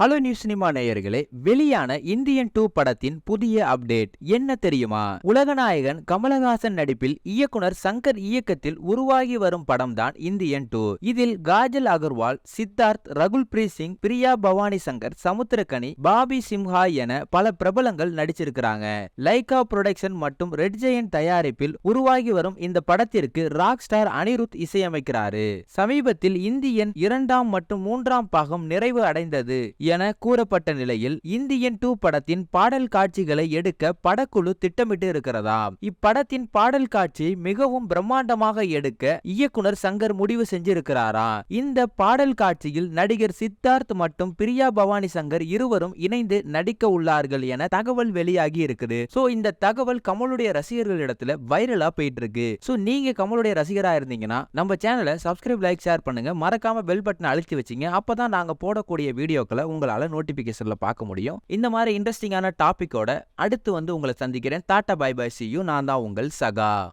Hello news cinema நேயர்களே வெளியான Indian two படத்தின் புதிய அப்டேட் என்ன தெரியுமா? உலகநாயகன் கமலஹாசன் நடிப்பில் இயக்குனர் சங்கர் இயக்கத்தில் உருவாகி வரும் படம் தான் இந்தியன் டூ. இதில் காஜல் அகர்வால் சித்தார்த் ரகுல் பிரீத் சிங் பிரியா பவானி சங்கர் சமுத்திரகனி பாபி சிம்ஹா என பல பிரபலங்கள் நடிச்சிருக்கிறாங்க. லைகா புரொடக்ஷன் மற்றும் ரெட் ஜெயன் தயாரிப்பில் உருவாகி வரும் இந்த படத்திற்கு ராக் ஸ்டார் அனிருத் இசையமைக்கிறாரு. சமீபத்தில் இந்தியன் இரண்டாம் மற்றும் மூன்றாம் பாகம் நிறைவு அடைந்தது. என கூறப்பட்ட நிலையில் இந்தியன் டூ படத்தின் பாடல் காட்சிகளை எடுக்க படக்குழு திட்டமிட்டு இருக்கிறதா? இப்படத்தின் பாடல் காட்சி மிகவும் பிரம்மாண்டமாக எடுக்க இயக்குனர் சங்கர் முடிவு செஞ்சிருக்கிறாரா? இந்த பாடல் காட்சியில் நடிகர் சித்தார்த் மற்றும் பிரியா பவானி சங்கர் இருவரும் இணைந்து நடிக்க உள்ளார்கள் என தகவல் வெளியாகி இருக்குது. சோ இந்த தகவல் கமலுடைய ரசிகர்களிடத்துல வைரலா போயிட்டு இருக்கு சோ நீங்க கமலுடைய ரசிகரா இருந்தீங்கன்னா நம்ம சேனலை சப்ஸ்கிரைப் லைக் ஷேர் பண்ணுங்க. மறக்காம பெல் பட்டனை அழுத்தி வச்சீங்க. அப்பதான் நாங்க போடக்கூடிய வீடியோக்களை உங்களால நோட்டிபிகேஷன்ல பார்க்க முடியும். இந்த மாதிரி இன்ட்ரெஸ்டிங்கான டாபிக்கோட அடுத்து வந்து உங்களை சந்திக்கிறேன். Tata bye bye see you. நான் தான் உங்கள் சகா.